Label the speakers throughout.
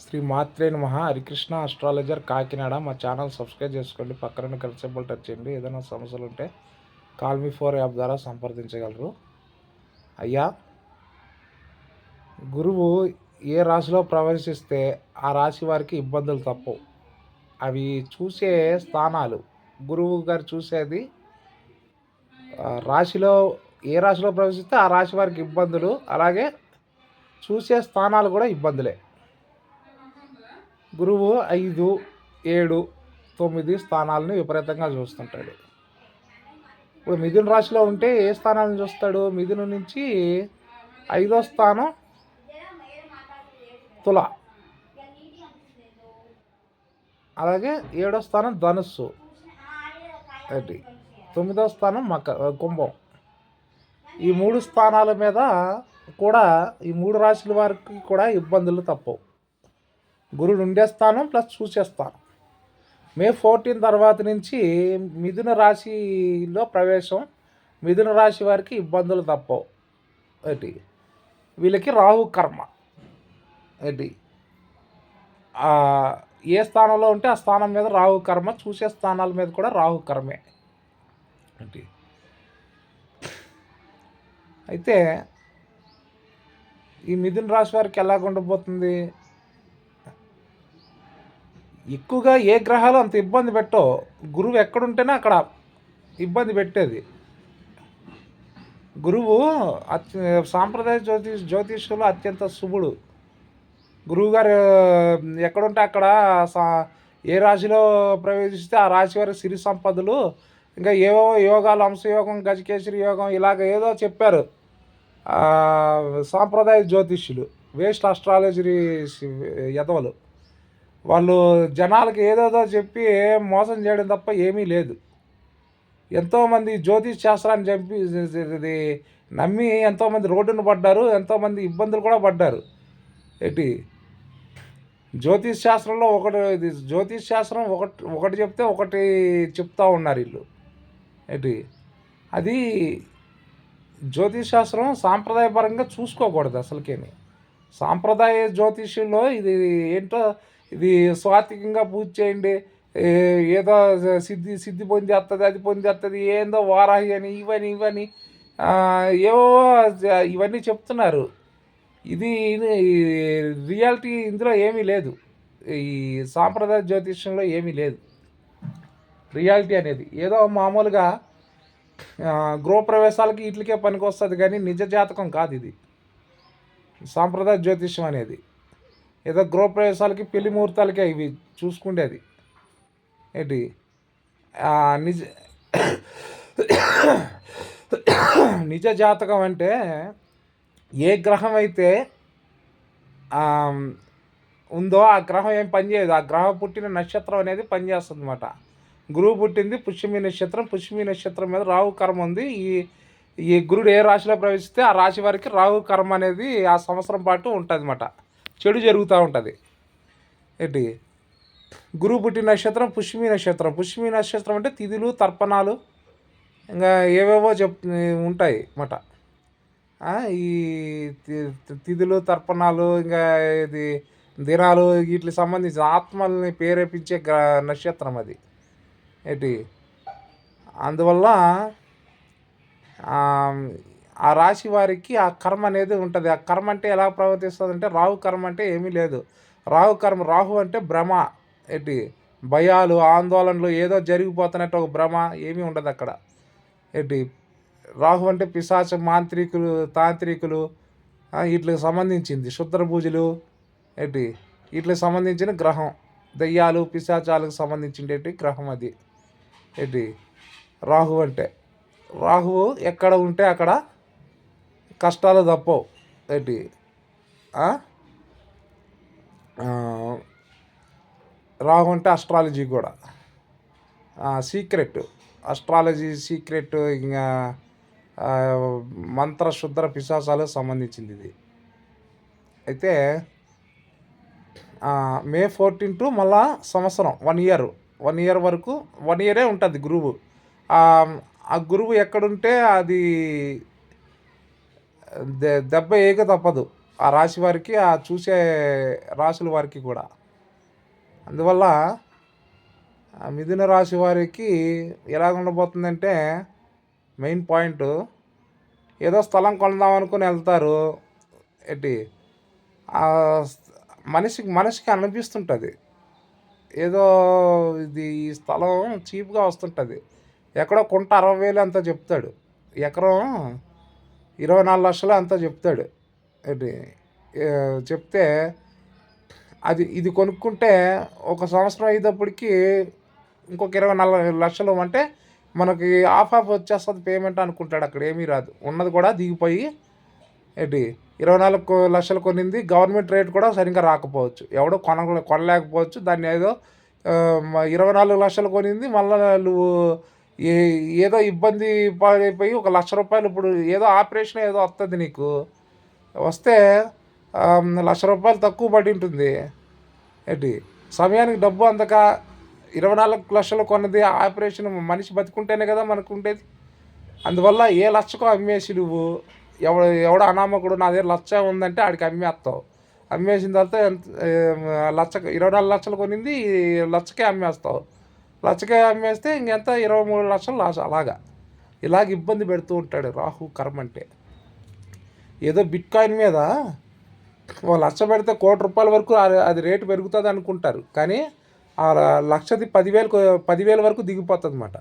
Speaker 1: శ్రీ మాత్రే నమ. హరికృష్ణ అస్ట్రాలజర్ కాకినాడ. మా ఛానల్ సబ్స్క్రైబ్ చేసుకోండి. పక్కన కన్సెబుల్ టచ్ చేయండి. ఏదైనా సమస్యలు ఉంటే కాల్ మీ ఫోర్ యాప్ ద్వారా సంప్రదించగలరు. అయ్యా గురువు ఏ రాశిలో ప్రవేశిస్తే ఆ రాశి వారికి ఇబ్బందులు తప్పవు అవి చూసే స్థానాలు. గురువు గారు చూసేది రాశిలో ఏ రాశిలో ప్రవేశిస్తే ఆ రాశి వారికి ఇబ్బందులు. అలాగే చూసే స్థానాలు కూడా ఇబ్బందులే. గురువు ఐదు ఏడు తొమ్మిది స్థానాలను విపరీతంగా చూస్తుంటాడు. ఇప్పుడు మిథున రాశిలో ఉంటే ఏ స్థానాలను చూస్తాడు? మిథున నుంచి ఐదో స్థానం తుల. అలాగే ఏడో స్థానం ధనుస్సు. అది. తొమ్మిదో స్థానం మక కుంభం. ఈ మూడు స్థానాల మీద కూడా ఈ మూడు రాశుల వారికి కూడా ఇబ్బందులు తప్పవు. గురుడు ఉండే స్థానం ప్లస్ చూసే స్థానం. మే ఫోర్టీన్ తర్వాత నుంచి మిథున రాశిలో ప్రవేశం మిథున రాశి వారికి ఇబ్బందులు తప్పవు. ఏంటి? వీళ్ళకి రాహు కర్మ. ఏంటి? ఏ స్థానంలో ఉంటే ఆ స్థానం మీద రాహు కర్మ చూసే స్థానాల మీద కూడా రాహు కర్మే. ఏంటి? అయితే ఈ మిథున రాశి వారికి ఎలాగ ఉండబోతుంది? ఎక్కువగా ఏ గ్రహాలు అంత ఇబ్బంది పెట్టో గురువు ఎక్కడుంటేనే అక్కడ ఇబ్బంది పెట్టేది. గురువు అత్య సాంప్రదాయ జ్యోతి జ్యోతిష్యులు అత్యంత శుభుడు. గురువు గారు ఎక్కడుంటే అక్కడ సా- ఏ రాశిలో ప్రవేశిస్తే ఆ రాశి వారి సిరి సంపదలు ఇంకా ఏవో యోగాలు అంశయోగం గజకేశ్వరి యోగం ఇలాగ ఏదో చెప్పారు. సాంప్రదాయ జ్యోతిష్యులు వేస్ట్ అస్ట్రాలజీ యదవలు. వాళ్ళు జనాలకి ఏదేదో చెప్పి మోసం చేయడం తప్ప ఏమీ లేదు. ఎంతోమంది జ్యోతిష్ శాస్త్రాన్ని చెప్పి ఇది నమ్మి ఎంతోమంది రోడ్డును పడ్డారు ఎంతోమంది ఇబ్బందులు కూడా పడ్డారు. ఏంటి? జ్యోతిష్ శాస్త్రంలో ఒకటి ఇది జ్యోతిష్ శాస్త్రం ఒకటి ఒకటి చెప్తే ఒకటి చెప్తా ఉన్నారు వీళ్ళు. ఏంటి? అది జ్యోతిష్ శాస్త్రం సాంప్రదాయపరంగా చూసుకోకూడదు అసలుకేమి. సాంప్రదాయ జ్యోతిష్యంలో ఇది ఏంటో ఇది స్వాతికంగా పూజ చేయండి. ఏదో సిద్ధి సిద్ధి పొంది వస్తుంది అది పొంది వస్తుంది ఏందో వారాహి అని ఇవని ఇవని. ఏవో ఇవన్నీ చెప్తున్నారు. ఇది రియాలిటీ ఇందులో ఏమీ లేదు. ఈ సాంప్రదాయ జ్యోతిష్యంలో ఏమీ లేదు. రియాలిటీ అనేది ఏదో మామూలుగా గృహప్రవేశాలకి గృహప్రవేశాలకి వీటికే పనికొస్తుంది కానీ నిజ జాతకం కాదు ఇది. సాంప్రదాయ జ్యోతిష్యం అనేది. ఏదో గృహప్రవేశాలకి పెళ్ళి ముహూర్తాలకే ఇవి చూసుకుండేది ఏంటి? నిజ నిజ జాతకం అంటే ఏ గ్రహం అయితే ఉందో ఆ గ్రహం ఏం పనిచేయదు ఆ గ్రహం పుట్టిన నక్షత్రం అనేది పనిచేస్తుంది అనమాట గురువు పుట్టింది పుష్యమి నక్షత్రం. పుష్యమి నక్షత్రం మీద రాహు కర్మ ఉంది. ఈ ఈ గురుడు ఏ రాశిలో ప్రవేశిస్తే ఆ రాశి వారికి రాహు కర్మ అనేది ఆ సంవత్సరం పాటు ఉంటుంది అనమాట చెడు జరుగుతూ ఉంటుంది. ఏంటి? గురువు పుట్టిన నక్షత్రం పుష్మి నక్షత్రం. పుష్మి నక్షత్రం అంటే తిథులు తర్పణాలు ఇంకా ఏవేవో చెప్ ఉంటాయి అన్నమాట. ఈ తిథులు తర్పణాలు ఇంకా ఇది దినాలు వీటికి సంబంధించిన ఆత్మల్ని ప్రేరేపించే గ్ర నక్షత్రం అది. ఏంటి? అందువల్ల ఆ, రాశి వారికి ఆ కర్మ అనేది ఉంటుంది. ఆ కర్మ అంటే ఎలా ప్రవర్తిస్తుంది అంటే రాహు కర్మ అంటే ఏమీ లేదు. రాహు కర్మ రాహు అంటే భ్రమ. ఏంటి? భయాలు ఆందోళనలు ఏదో జరిగిపోతున్నట్టు ఒక భ్రమ ఏమీ ఉండదు అక్కడ. ఏంటి? రాహు అంటే పిశాచ మాంత్రికులు తాంత్రికులు వీటికి సంబంధించింది. శుద్ర పూజలు ఏంటి? వీటికి సంబంధించిన గ్రహం. దయ్యాలు పిశాచాలకు సంబంధించినటువంటి గ్రహం అది. ఏంటి? రాహు అంటే. రాహువు ఎక్కడ ఉంటే అక్కడ కష్టాలు తప్పవు. ఏంటి? ఆ? అంటే అస్ట్రాలజీ కూడా. సీక్రెట్ అస్ట్రాలజీ సీక్రెట్ ఇంకా మంత్ర శుద్ర పిశాసాలకు సంబంధించింది ఇది. అయితే మే ఫోర్టీన్ టు మళ్ళా సంవత్సరం వన్ ఇయర్ వన్ ఇయర్ వరకు వన్ ఇయరే ఉంటుంది గురువు. ఆ, గురువు ఎక్కడుంటే అది దెబ్బ ఏక తప్పదు. ఆ రాశి వారికి ఆ చూసే రాశుల వారికి కూడా. అందువల్ల మిథున రాశి వారికి ఎలా ఉండబోతుందంటే మెయిన్ పాయింట్ ఏదో స్థలం కొందాం అనుకుని వెళ్తారు. ఏంటి? ఆ మనిషికి మనిషికి అనిపిస్తుంటుంది. ఏదో ఇది ఈ స్థలం చీప్గా వస్తుంటుంది. ఎక్కడో కొంట అరవై వేలు అంత చెప్తాడు. ఎకరం ఇరవై నాలుగు లక్షలు అంతా చెప్తాడు. ఏంటి? చెప్తే అది ఇది కొనుక్కుంటే ఒక సంవత్సరం అయ్యేటప్పటికి ఇంకొక ఇరవై నాలుగు లక్షలు అంటే మనకి ఆఫ్ ఆఫ్ వచ్చేస్తుంది పేమెంట్ అనుకుంటాడు అక్కడ ఏమీ రాదు. ఉన్నది కూడా దిగిపోయి ఏంటి? ఇరవై నాలుగు లక్షలు కొనింది గవర్నమెంట్ రేట్ కూడా సరిగ్గా రాకపోవచ్చు. ఎవడో కొన కొనలేకపోవచ్చు. దాన్ని ఏదో ఇరవై నాలుగు లక్షలు కొనింది మళ్ళీ నువ్వు ఏదో ఇబ్బంది పడిపోయి ఒక లక్ష రూపాయలు ఇప్పుడు ఏదో ఆపరేషన్ ఏదో వస్తుంది నీకు. వస్తే లక్ష రూపాయలు తక్కువ పడి ఉంటుంది. ఏంటి? సమయానికి డబ్బు అందక ఇరవై నాలుగు లక్షలు కొన్నది ఆపరేషన్ మనిషి బతుకుంటేనే కదా మనకు ఉండేది అందువల్ల ఏ లక్షకు అమ్మేసి నువ్వు ఎవడ ఎవడ అనామకుడు నా దగ్గర లక్ష ఉందంటే ఆడికి అమ్మేస్తావు. అమ్మేసిన తర్వాత ఎంత లక్ష ఇరవై నాలుగు లక్షలు కొనింది లక్షకే అమ్మేస్తావు. లచ్చకాయ అమ్మేస్తే ఇంకెంత? ఇరవై మూడు లక్షలు లాస్. అలాగా. ఇలాగ ఇబ్బంది పెడుతూ ఉంటాడు రాహు కర్మ అంటే. ఏదో బిట్ కాయిన్ మీద ఓ లక్ష పెడితే కోటి రూపాయల వరకు అది రేటు పెరుగుతుంది అనుకుంటారు. కానీ ఆ లక్షది పదివేలు పదివేల వరకు దిగిపోతుంది అనమాట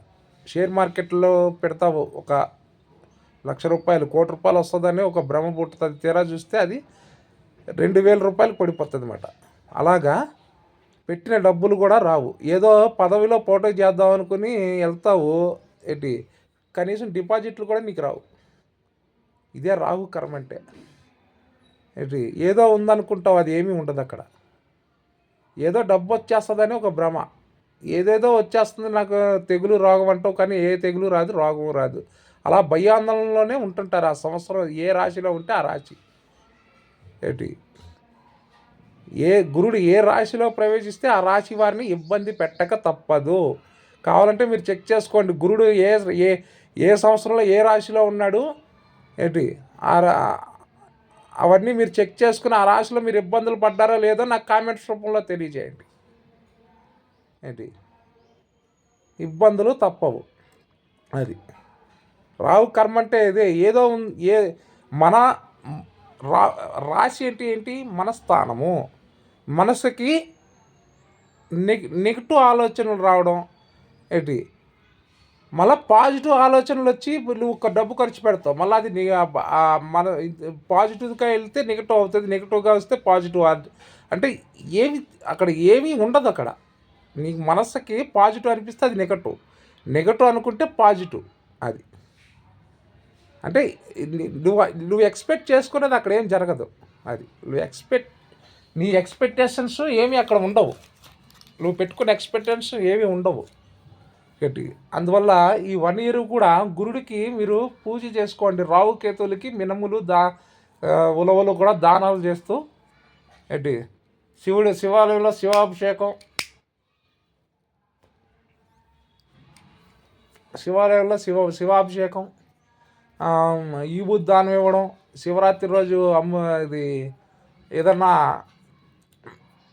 Speaker 1: షేర్ మార్కెట్లో పెడతావు ఒక లక్ష రూపాయలు కోటి రూపాయలు వస్తుందని ఒక భ్రమ పుట్టుతుంది తీరా చూస్తే అది రెండు వేల రూపాయలు పడిపోతుంది అనమాట అలాగా పెట్టిన డబ్బులు కూడా రావు. ఏదో పదవిలో పోటీ చేద్దాం అనుకుని వెళ్తావు ఏంటి? కనీసం డిపాజిట్లు కూడా నీకు రావు. ఇదే రాహు కర్మ అంటే. ఏంటి? ఏదో ఉందనుకుంటావు అది ఏమీ ఉండదు అక్కడ. ఏదో డబ్బు వచ్చేస్తుందని ఒక భ్రమ. ఏదేదో వచ్చేస్తుంది నాకు తెగులు రోగం అంటావు కానీ ఏ తెగులు రాదు రోగం రాదు. అలా భయాందోళనలోనే ఉంటుంటారు ఆ సంవత్సరం ఏ రాశిలో ఉంటే ఆ రాశి. ఏంటి? ఏ గురుడు ఏ రాశిలో ప్రవేశిస్తే ఆ రాశి వారిని ఇబ్బంది పెట్టక తప్పదు. కావాలంటే మీరు చెక్ చేసుకోండి. గురుడు ఏ ఏ ఏ సంవత్సరంలో ఏ రాశిలో ఉన్నాడు? ఏంటి? ఆ రా- అవన్నీ మీరు చెక్ చేసుకుని ఆ రాశిలో మీరు ఇబ్బందులు పడ్డారో లేదో నాకు కామెంట్స్ రూపంలో తెలియజేయండి. ఏంటి? ఇబ్బందులు తప్పవు. అది. రావు కర్మ అంటే ఇదే. ఏదో ఏ మన రా రాశి ఏంటి ఏంటి? మన స్థానము మనసుకి నెగ నెగిటివ్ ఆలోచనలు రావడం ఏంటి? మళ్ళీ పాజిటివ్ ఆలోచనలు వచ్చి నువ్వు ఒక డబ్బు ఖర్చు పెడతావు. మళ్ళీ అది మన పాజిటివ్గా వెళ్తే నెగిటివ్ అవుతుంది నెగిటివ్గా వస్తే పాజిటివ్ అంటే ఏమి అక్కడ ఏమీ ఉండదు అక్కడ. నీకు మనస్సుకి పాజిటివ్ అనిపిస్తే అది నెగటివ్. నెగటివ్ అనుకుంటే పాజిటివ్ అది. అంటే నువ్వు నువ్వు ఎక్స్పెక్ట్ చేసుకునేది అక్కడ ఏం జరగదు. అది నువ్వు ఎక్స్పెక్ట్ నీ ఎక్స్పెక్టేషన్స్ ఏమీ అక్కడ ఉండవు. నువ్వు పెట్టుకున్న ఎక్స్పెక్టేషన్స్ ఏమీ ఉండవు. గట్టి. అందువల్ల ఈ వన్ ఇయర్ కూడా గురుడికి మీరు పూజ చేసుకోండి. రావు కేతువులకి మినములు దా ఉలవలు కూడా దానాలు చేస్తూ ఏంటి శివుడు శివాలయంలో శివాభిషేకం. శివాలయంలో శివ శివాభిషేకం. ఆ, ఈ దానం ఇవ్వడం. శివరాత్రి రోజు అమ్మ ఇది ఏదన్నా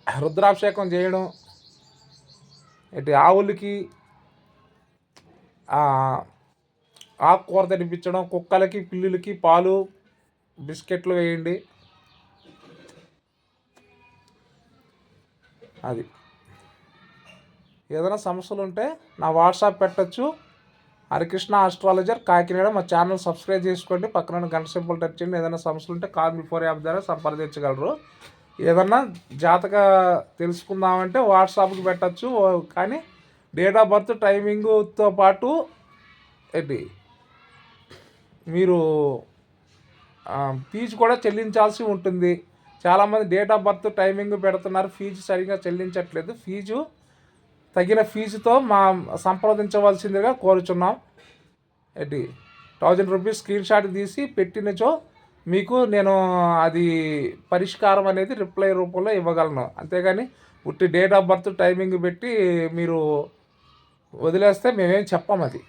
Speaker 1: రుద్రాభిషేకం చేయడం ఇటు ఆవులకి ఆకుకూర తినిపించడం కుక్కలకి పిల్లులకి పాలు బిస్కెట్లు వేయండి. అది. ఏదైనా సమస్యలు ఉంటే నా వాట్సాప్ పెట్టచ్చు. హరికృష్ణ ఆస్ట్రాలజర్ కాకినాడ. మా ఛానల్ సబ్స్క్రైబ్ చేసుకోండి. పక్కన గంట సింపుల్ టచ్ చేయండి. ఏదైనా సమస్యలు ఉంటే కాల్ బిఫోర్ యాప్ ద్వారా సంప్రదించగలరు. ఏదన్నా జాతక తెలుసుకుందామంటే వాట్సాప్కి పెట్టచ్చు. కానీ డేట్ ఆఫ్ బర్త్ టైమింగ్తో పాటు ఏంటి? మీరు ఫీజు కూడా చెల్లించాల్సి ఉంటుంది. చాలామంది డేట్ ఆఫ్ బర్త్ టైమింగ్ పెడుతున్నారు. ఫీజు సరిగా చెల్లించట్లేదు. ఫీజు తగిన ఫీజుతో మా సంప్రదించవలసిందిగా కోరుచున్నాం. ఏంటి? థౌజండ్ రూపీస్ స్క్రీన్ షాట్ తీసి పెట్టినచో మీకు నేను అది పరిష్కారం అనేది రిప్లై రూపంలో ఇవ్వగలను. అంతేగాని ఉట్టి డేట్ ఆఫ్ బర్త్ టైమింగ్ పెట్టి మీరు వదిలేస్తే మేమేం చెప్పం అది.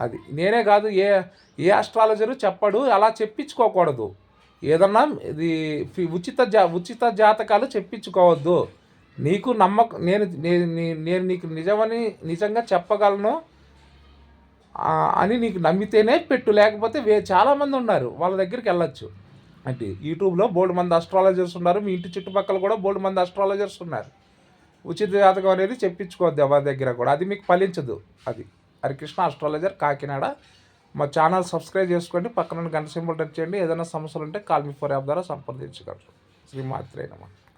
Speaker 1: అది నేనే కాదు ఏ ఏ ఆస్ట్రాలజరు చెప్పడు అలా చెప్పించుకోకూడదు. ఏదన్నా ఇది ఉచిత జా ఉచిత జాతకాలు చెప్పించుకోవద్దు. నీకు నమ్మకం నేను నేను నేను నీకు నిజమని నిజంగా చెప్పగలను. అని నీకు నమ్మితేనే పెట్టు. లేకపోతే వే చాలామంది ఉన్నారు. వాళ్ళ దగ్గరికి వెళ్ళొచ్చు. అంటే యూట్యూబ్లో బోల్డ్ మంది అస్ట్రాలజర్స్ ఉన్నారు. మీ ఇంటి చుట్టుపక్కల కూడా బోల్డ్ మంది అస్ట్రాలజర్స్ ఉన్నారు. ఉచిత జాతకం అనేది చెప్పించుకోవద్దు ఎవరి దగ్గర కూడా. అది మీకు ఫలించదు. అది హరికృష్ణ అస్ట్రాలజర్ కాకినాడ. మా ఛానల్ సబ్స్క్రైబ్ చేసుకోండి. పక్కన గంట సింబల్ టచ్ చేయండి. ఏదైనా సమస్యలు ఉంటే కాల్ మీ ఫోర్ యాప్ ద్వారా సంప్రదించగలరు. శ్రీమాత్రే నమ.